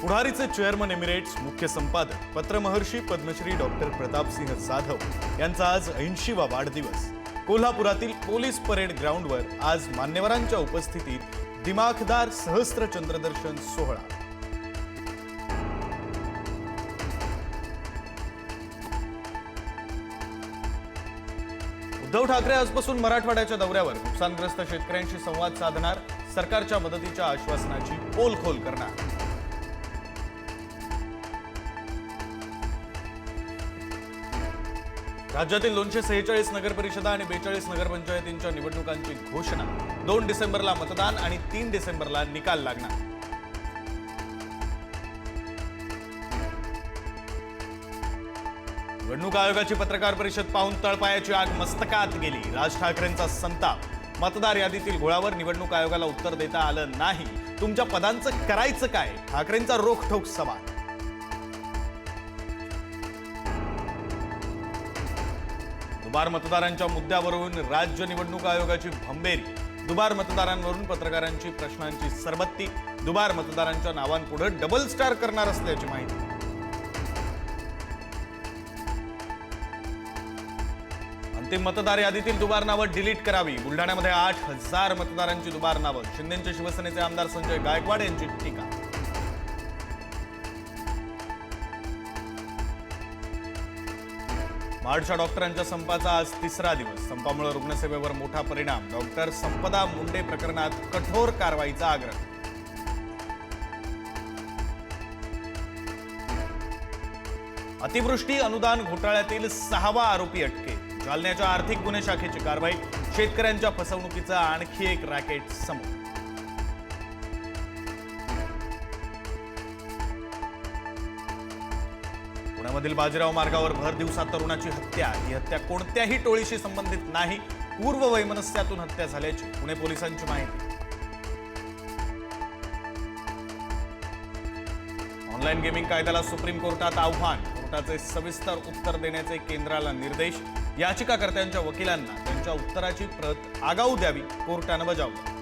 पुढारीचे chairman emeritus मुख्य संपादक पत्रमहर्षी पद्मश्री डॉक्टर प्रतापसिंह जाधव यांचा आज ऐंशीवा वाढदिवस. कोल्हापुरातील पोलीस परेड ग्राउंडवर आज मान्यवरांच्या उपस्थितीत दिमाखदार सहस्त्र चंद्रदर्शन सोहळा. उद्धव ठाकरे आजपासून मराठवाड्याच्या दौऱ्यावर. नुकसानग्रस्त शेतकऱ्यांशी संवाद साधणार सरकारच्या मदतीच्या आश्वासनाची पोलखोल करणार. राज्यातील दोनशे सेहेचाळीस नगरपरिषदा आणि बेचाळीस नगरपंचायतींच्या निवडणुकांची घोषणा. दोन डिसेंबरला मतदान आणि तीन डिसेंबरला निकाल लागणार. निवडणूक आयोगाची पत्रकार परिषद पाहून तळपायाची आग मस्तकात गेली. राज ठाकरेंचा संताप. मतदार यादीतील घोळावर निवडणूक आयोगाला उत्तर देता आलं नाही. तुमच्या पदांचं करायचं काय? ठाकरेंचा रोखठोक सवाल. दुबार मतदारांच्या मुद्द्यावरून राज्य निवडणूक आयोगाची भंबेरी. दुबार मतदारांवरून पत्रकारांची प्रश्नांची सरबत्ती. दुबार मतदारांच्या नावांपुढे डबल स्टार करणार असल्याची माहिती. अंतिम मतदार यादीतील दुबार नावं डिलीट करावी. बुलढाण्यामध्ये आठ हजार मतदारांची दुबार नावं. शिंदेचे शिवसेनेचे आमदार संजय गायकवाड यांची टीका. महाडच्या डॉक्टरांच्या संपाचा आज तिसरा दिवस. संपामुळे रुग्णसेवेवर मोठा परिणाम. डॉक्टर संपदा मुंडे प्रकरणात कठोर कारवाईचा आग्रह. अतिवृष्टी अनुदान घोटाळ्यातील सहावा आरोपी अटके. जालन्याच्या आर्थिक गुन्हे शाखेची कारवाई. शेतकऱ्यांच्या फसवणुकीचा आणखी एक रॅकेट समोर. पुण्यामधील बाजीराव मार्गावर भर दिवसा तरुणाची हत्या. ही हत्या कोणत्याही टोळीशी संबंधित नाही. पूर्व वैमनस्यातून हत्या झाल्याची पुणे पोलिसांची माहिती. ऑनलाईन गेमिंग कायद्याला सुप्रीम कोर्टात आव्हान. कोर्टाचे सविस्तर उत्तर देण्याचे केंद्राला निर्देश. याचिकाकर्त्यांच्या वकिलांना त्यांच्या उत्तराची प्रत आगाऊ द्यावी कोर्टानं बजावली.